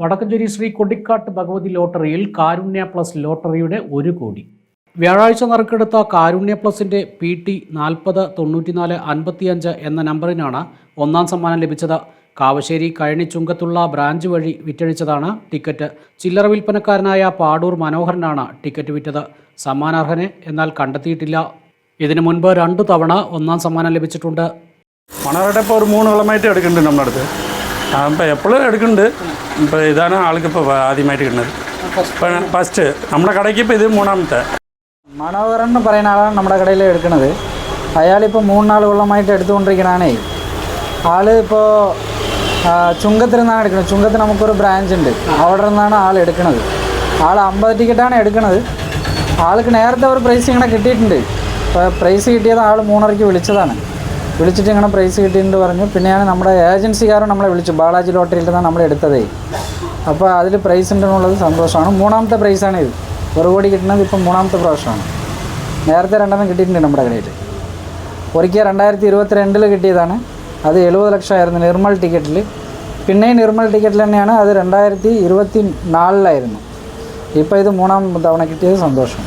വടക്കഞ്ചേരി ശ്രീ കൊടിക്കാട്ട് ഭഗവതി ലോട്ടറിയിൽ കാരുണ്യ പ്ലസ് ലോട്ടറിയുടെ ഒരു കോടി. വ്യാഴാഴ്ച നറുക്കെടുത്ത കാരുണ്യ പ്ലസിന്റെ പി ടി നാൽപ്പത് തൊണ്ണൂറ്റിനാല് അൻപത്തിയഞ്ച് എന്ന നമ്പറിനാണ് ഒന്നാം സമ്മാനം ലഭിച്ചത്. കാവശ്ശേരി കഴനിച്ചുങ്കത്തുള്ള ബ്രാഞ്ച് വഴി വിറ്റഴിച്ചതാണ് ടിക്കറ്റ്. ചില്ലറ വിൽപ്പനക്കാരനായ പാടൂർ മനോഹരനാണ് ടിക്കറ്റ് വിറ്റത്. സമ്മാനാർഹനെ എന്നാൽ കണ്ടെത്തിയിട്ടില്ല. ഇതിനു മുൻപ് രണ്ടു തവണ ഒന്നാം സമ്മാനം ലഭിച്ചിട്ടുണ്ട്. മണവരുടെ ഇപ്പോൾ ഒരു മൂന്ന് കൊല്ലമായിട്ട് എടുക്കുന്നുണ്ട് നമ്മുടെ അടുത്ത്. അപ്പോൾ എപ്പോഴും എടുക്കുന്നുണ്ട് ഇപ്പോൾ ഇതാണ് ആൾക്ക് ഇപ്പോൾ ആദ്യമായിട്ട് കിട്ടുന്നത്. ഇപ്പം ഫസ്റ്റ്. നമ്മുടെ കടയ്ക്ക് ഇപ്പോൾ ഇത് മൂന്നാമത്തെ. മനോഹരൻ എന്ന് പറയുന്ന ആളാണ് നമ്മുടെ കടയിൽ എടുക്കുന്നത് അയാളിപ്പോൾ മൂന്ന് നാല് എടുത്തുകൊണ്ടിരിക്കണേ ആൾ ഇപ്പോൾ ചുങ്കത്തിൽ നിന്നാണ് എടുക്കുന്നത് ചുങ്കത്ത് നമുക്കൊരു ബ്രാഞ്ച് ഉണ്ട്. അവിടെ നിന്നാണ് ആൾ എടുക്കുന്നത് ആൾ അമ്പത് ടിക്കറ്റാണ് എടുക്കുന്നത് ആൾക്ക് നേരത്തെ ഒരു പ്രൈസ് ഇങ്ങനെ കിട്ടിയിട്ടുണ്ട്. അപ്പോൾ പ്രൈസ് കിട്ടിയത് ആൾ മൂന്നരയ്ക്ക് വിളിച്ചതാണ്. വിളിച്ചിട്ട് ഇങ്ങനെ പ്രൈസ് കിട്ടിയിട്ടുണ്ട് പറഞ്ഞു. പിന്നെയാണ് നമ്മുടെ ഏജൻസിക്കാരും നമ്മളെ വിളിച്ചു. ബാലാജി ലോട്ടറിയിൽ നിന്നാണ് നമ്മൾ എടുത്തത്. അപ്പോൾ അതിൽ പ്രൈസ് ഉണ്ടെന്നുള്ളത് സന്തോഷമാണ്. മൂന്നാമത്തെ പ്രൈസാണ് ഇത്. ഒരു കോടി കിട്ടുന്നത് ഇപ്പം മൂന്നാമത്തെ പ്രാവശ്യമാണ്. നേരത്തെ രണ്ടെണ്ണം കിട്ടിയിട്ടുണ്ട് നമ്മുടെ കടയിൽ ഒരിക്കൽ രണ്ടായിരത്തി ഇരുപത്തി രണ്ടിൽ കിട്ടിയതാണ്. അത് എഴുപത് ലക്ഷമായിരുന്നു നിർമ്മൽ ടിക്കറ്റിൽ പിന്നെയും നിർമ്മൽ ടിക്കറ്റിൽ തന്നെയാണ് അത് രണ്ടായിരത്തി ഇരുപത്തി നാലിലായിരുന്നു ഇപ്പോൾ ഇത് മൂന്നാം തവണ കിട്ടിയത് സന്തോഷം.